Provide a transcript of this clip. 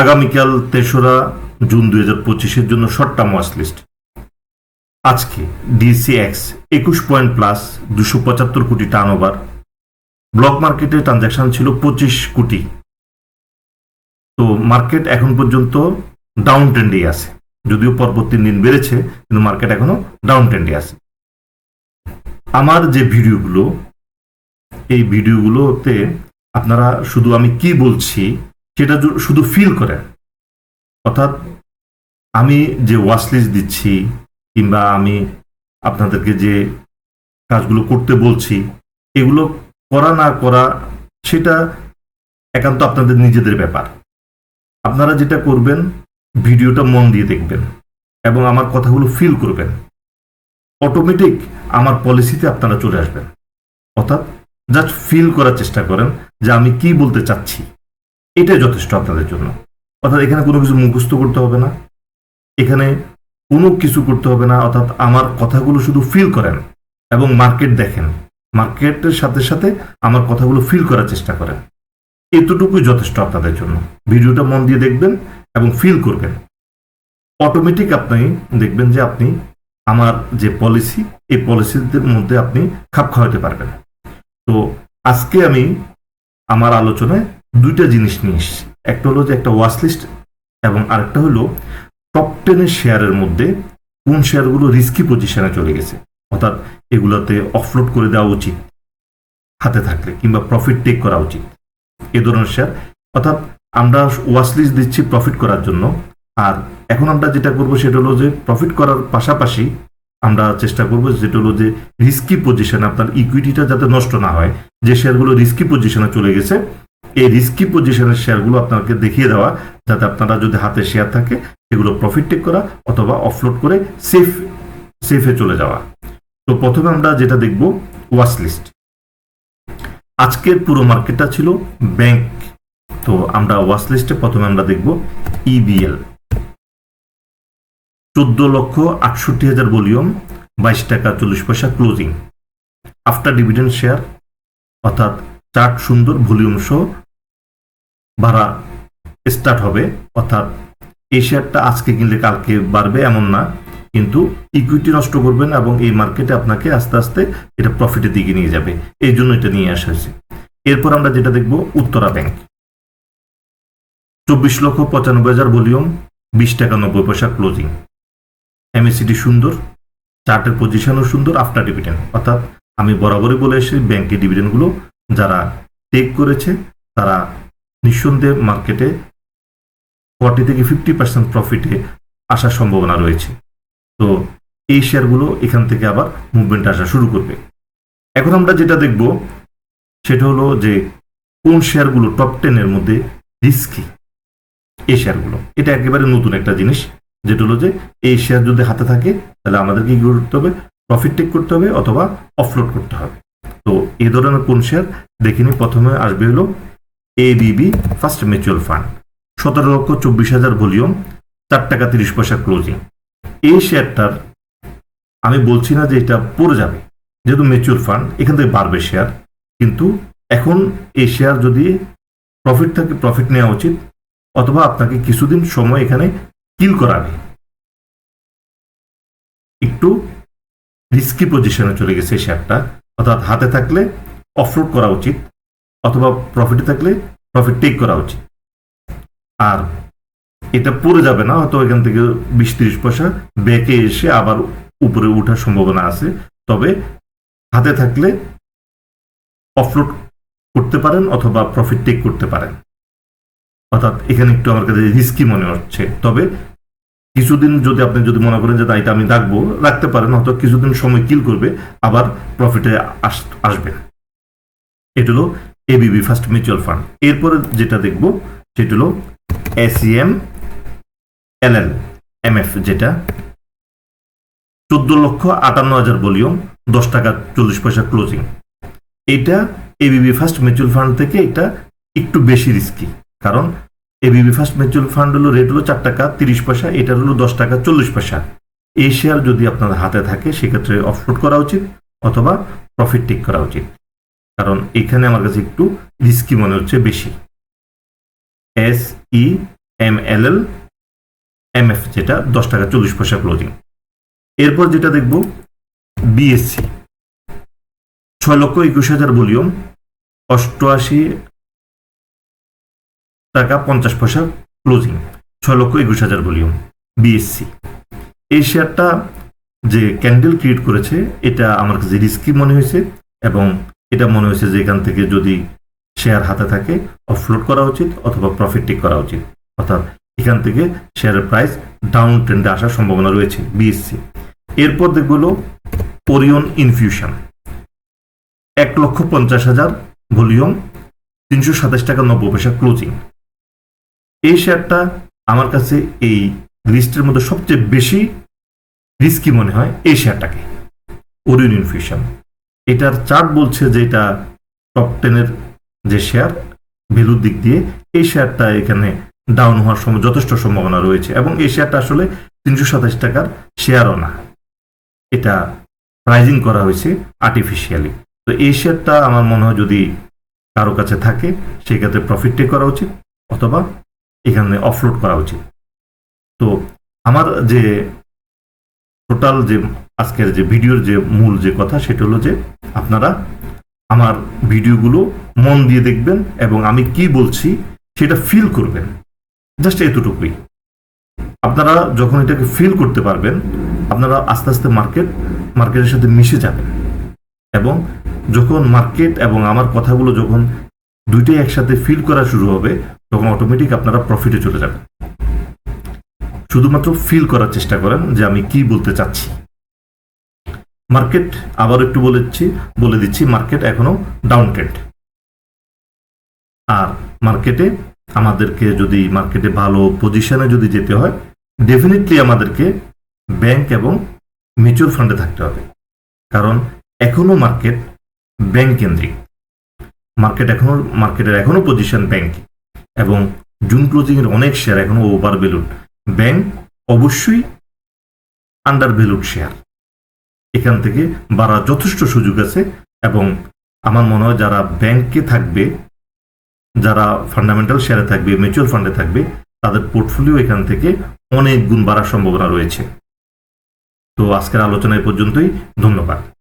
আগামীকাল তেসরা জুন দুই হাজার পঁচিশের জন্য শর্ট টার্ম ওয়াচ লিস্ট আজকে ডিসিএক্স একুশ পয়েন্ট প্লাস দুশো পঁচাত্তর কোটি টার্ন ওভার ব্লক মার্কেটে ট্রানজ্যাকশন ছিল পঁচিশ কোটি। তো মার্কেট এখন পর্যন্ত ডাউন ট্রেন্ডে আছে। যদিও পরপর তিন দিন বেড়েছে, কিন্তু মার্কেট এখনও ডাউন ট্রেন্ডে আছে। আমার যে ভিডিওগুলো, এই ভিডিওগুলোতে আপনারা শুধু আমি কি বলছি সেটা শুধু ফিল করেন অর্থাৎ আমি যে ওয়াচ লিস্ট দিচ্ছি কিংবা আমি আপনাদেরকে যে কাজগুলো করতে বলছি, এগুলো করা না করা, সেটা একান্ত আপনাদের নিজেদের ব্যাপার। আপনারা যেটা করবেন, ভিডিওটা মন দিয়ে দেখবেন এবং আমার কথাগুলো ফিল করবেন। অটোমেটিক আমার পলিসিতে আপনারা চলে আসবেন। অর্থাৎ জাস্ট ফিল করার চেষ্টা করেন যে আমি কি বলতে চাচ্ছি। এটাই যথেষ্ট আপনাদের জন্য। অর্থাৎ এখানে কোনো কিছু মুখস্থ করতে হবে না। এখানে কোনো কিছু করতে হবে না। অর্থাৎ আমার কথাগুলো শুধু ফিল করেন এবং মার্কেট দেখেন। মার্কেটের সাথে সাথে আমার কথাগুলো ফিল করার চেষ্টা করেন। এতটুকুই যথেষ্ট আপনাদের জন্য। ভিডিওটা মন দিয়ে দেখবেন এবং ফিল করবেন। অটোমেটিক আপনি দেখবেন যে আপনি আমার যে পলিসি এই পলিসিদের মধ্যে আপনি খাপ খাওয়াতে পারবেন। তো আজকে আমি আমার আলোচনায় দুইটা জিনিস নিয়ে এসেছি। একটা হলো যে একটা ওয়াচ লিস্ট এবং আরেকটা হলো টপ টেনের শেয়ারের মধ্যে কোন শেয়ারগুলো রিস্কি পজিশনে চলে গেছে। অর্থাৎ এগুলোতে অফলোড করে দেওয়া উচিত, হাতে থাকলে, কিংবা প্রফিট টেক করা উচিত। এ ধরনের শেয়ার অর্থাৎ আমরা ওয়াচ লিস্ট দিচ্ছি প্রফিট করার জন্য। আর এখন আমরা যেটা করব সেটা হলো যে প্রফিট করার পাশাপাশি আমরা চেষ্টা করব যেটা হলো যে রিস্কি পজিশন আপনার ইকুইটিটা যাতে নষ্ট না হয়, যে শেয়ারগুলো রিস্কি পজিশনে চলে গেছে এই রিস্কি পজিশনের শেয়ারগুলো আপনাকে দেখিয়ে দেওয়া, যাতে আপনারা যদি হাতে শেয়ার থাকে, সেগুলো প্রফিট টেক করা অথবা অফলোড করে সেফ সেফে চলে যাওয়া। তো প্রথমে আমরা যেটা দেখব ওয়াচ লিস্ট আজকের পুরো মার্কেটটা ছিল ব্যাংক তো আমরা ওয়াচ লিস্টে প্রথমে আমরা দেখব E ইবিএল চোদ্দ লক্ষ আটষট্টি হাজার ভলিউম, বাইশ টাকা চল্লিশ পয়সা ক্লোজিং আফটার ডিভিডেন্ড শেয়ার অর্থাৎ চার্ট সুন্দর ভলিউম সহ বাড়া স্টার্ট হবে। অর্থাৎ এই শেয়ারটা আজকে কিনলে কালকে বাড়বে এমন না। কিন্তু ইকুইটি নষ্ট করবেন এবং এই মার্কেটে আপনাকে আস্তে আস্তে এটা প্রফিটের দিকে নিয়ে যাবে। এই জন্য এটা নিয়ে আসা হয়েছে। এরপর আমরা যেটা দেখব উত্তরা ব্যাংক চব্বিশ লক্ষ পঁচানব্বই হাজার ভলিউম বিশ টাকা নব্বই পয়সা ক্লোজিং এমএসিটি সুন্দর চার্টের পজিশনও সুন্দর আফটার ডিভিডেন্ড অর্থাৎ আমি বরাবরই বলে এসেছি ব্যাংকের ডিভিডেন্ডগুলো যারা টেক করেছে, তারা নিঃসন্দেহে মার্কেটে ফর্টি থেকে ফিফটি পার্সেন্ট প্রফিটে আসার সম্ভাবনা রয়েছে। তো এই শেয়ারগুলো এখান থেকে আবার মুভমেন্ট আসা শুরু করবে। এখন আমরা যেটা দেখব, সেটা হলো যে কোন শেয়ারগুলো টপ টেনের মধ্যে রিস্কি এই শেয়ারগুলো এটা একেবারে নতুন একটা জিনিস, যেটা হলো যে এই শেয়ার যদি হাতে থাকে, তাহলে আমাদেরকে কি করতে হবে? প্রফিট টেক করতে হবে অথবা অফলোড করতে হবে। তো এই ধরনের কোন শেয়ার দেখিনি প্রথমে আসবে হলো এবিবি ফার্স্ট মিউচুয়াল ফান্ড সতেরো লক্ষ চব্বিশ হাজার ভলিউম, চার টাকা তিরিশ পয়সা ক্লোজিং। এই শেয়ারটার, আমি বলছি না যে এটা পড়ে যাবে, যেহেতু মিউচুয়াল ফান্ড এখান থেকে বাড়বে শেয়ার কিন্তু এখন এই শেয়ার যদি প্রফিট থাকে প্রফিট নেওয়া উচিত, অথবা আপনাকে কিছুদিন সময় এখানে কিল করাবে একটু রিস্কি পজিশনে চলে গেছে শেয়ারটা অর্থাৎ হাতে থাকলে অফলোড করা উচিত। অথবা প্রফিটে থাকলে প্রফিট টেক করা উচিত। আর এটা পড়ে যাবে না, হয়তো এখান থেকে বিশ তিরিশ পয়সা ব্যাকে এসে আবার উপরে ওঠার সম্ভাবনা আছে। তবে হাতে থাকলে অফলোড করতে পারেন অথবা প্রফিট টেক করতে পারেন। অর্থাৎ এখানে একটু আমার কাছে রিস্কি মনে হচ্ছে। তবে কিছুদিন যদি আপনি যদি মনে করেন যে এটা আমি রাখব, রাখতে পারেন, হয়তো কিছুদিন সময় কিল করবে, আবার প্রফিটে আসবে এটা হলো এবিবি ফার্স্ট মিউচুয়াল ফান্ড এরপরে যেটা দেখব, সেটা হলো এসিএম এলএল এমএফ যেটা চোদ্দ লক্ষ আটান্ন হাজার ভলিউম দশ টাকা চল্লিশ পয়সা ক্লোজিং এটা এবিবি ফার্স্ট মিউচুয়াল ফান্ড থেকে এটা একটু বেশি রিস্কি কারণ এবিবি ফার্স্ট মিউচুয়াল ফান্ড হলো রেট হলো চার টাকা তিরিশ পয়সা, এটা হলো দশ টাকা চল্লিশ পয়সা। এই শেয়ার যদি আপনার হাতে থাকে, সেক্ষেত্রে অফলোড করা উচিত অথবা প্রফিট টেক করা উচিত। কারণ এখানে আমার কাছে একটু রিস্কি মনে হচ্ছে বেশি। S E M L L M F যেটা দশ টাকা চল্লিশ পয়সা ক্লোজিং এরপর যেটা দেখব বিএসসি ছয় লক্ষ একুশ হাজার ভলিউম, অষ্টআশি টাকা পঞ্চাশ পয়সা ক্লোজিং ছয় লক্ষ একুশ হাজার ভলিউম বিএসসি এই শেয়ারটা যে ক্যান্ডেল ক্রিয়েট করেছে, এটা আমার কাছে রিস্কি মনে হয়েছে এবং এটা মনে হয়েছে যে এখান থেকে যদি শেয়ার হাতে থাকে অফলোড করা উচিত অথবা প্রফিট টেক করা উচিত। অর্থাৎ এখান থেকে শেয়ারের প্রাইস ডাউন ট্রেন্ডে আসার সম্ভাবনা রয়েছে বিএসসি এরপর দেখব ওরিয়ন ইনফিউশন এক লক্ষ পঞ্চাশ হাজার ভলিউম, তিনশো সাতাশ টাকা নব্বই পয়সা ক্লোজিং এই শেয়ারটা আমার কাছে এই লিস্টের মধ্যে সবচেয়ে বেশি রিস্কি মনে হয় এই শেয়ারটাকে ওরিয়ন ইনফিউশন এটার চার্ট বলছে যে এটা টপ টেনের যে শেয়ার ভ্যালুর দিক দিয়ে, এই শেয়ারটা এখানে ডাউন হওয়ার সময় যথেষ্ট সম্ভাবনা রয়েছে এবং এই শেয়ারটা আসলে তিনশো সাতাশ টাকার শেয়ারও না। এটা প্রাইজিং করা হয়েছে আর্টিফিশিয়ালি তো এই শেয়ারটা আমার মনে হয় যদি কারও কাছে থাকে সেক্ষেত্রে প্রফিট টেক করা উচিত অথবা এখানে অফলোড করা উচিত। তো আমার যে টোটাল যে আজকের যে ভিডিওর যে মূল যে কথা, সেটা হলো যে আপনারা আমার ভিডিওগুলো মন দিয়ে দেখবেন এবং আমি কি বলছি সেটা ফিল করবেন। জাস্ট এতটুকুই। আপনারা যখন এটাকে ফিল করতে পারবেন, আপনারা আস্তে আস্তে মার্কেট মার্কেটের সাথে মিশে যাবেন। এবং যখন মার্কেট এবং আমার কথাগুলো যখন দুইটাই একসাথে ফিল করা শুরু হবে, তখন অটোমেটিক আপনারা প্রফিটে চলে যাবেন। শুধুমাত্র ফিল করার চেষ্টা করেন যে আমি কি বলতে চাচ্ছি। মার্কেট আবার একটু বলেছি, বলে দিচ্ছি, মার্কেট এখনও ডাউন ট্রেন্ড আর মার্কেটে আমাদেরকে যদি, মার্কেটে ভালো পজিশনে যদি যেতে হয় ডেফিনেটলি আমাদেরকে ব্যাংক এবং মিউচুয়াল ফান্ডে থাকতে হবে। কারণ এখনও মার্কেট ব্যাংক কেন্দ্রিক। মার্কেট এখনও, মার্কেটের এখনও পজিশন ব্যাংক এবং জুন ক্লোজিং এর অনেক শেয়ার এখনও ওভার ভ্যালুড ব্যাংক অবশ্যই আন্ডার ভ্যালুড শেয়ার এখান থেকে বাড়ার যথেষ্ট সুযোগ আছে এবং আমার মনে হয় যারা ব্যাংকে থাকবে, যারা ফান্ডামেন্টাল শেয়ারে থাকবে মিউচুয়াল ফান্ডে থাকবে, তাদের পোর্টফোলিও এখান থেকে অনেক গুণ বাড়ার সম্ভাবনা রয়েছে। তো আজকের আলোচনা এ পর্যন্তই। ধন্যবাদ।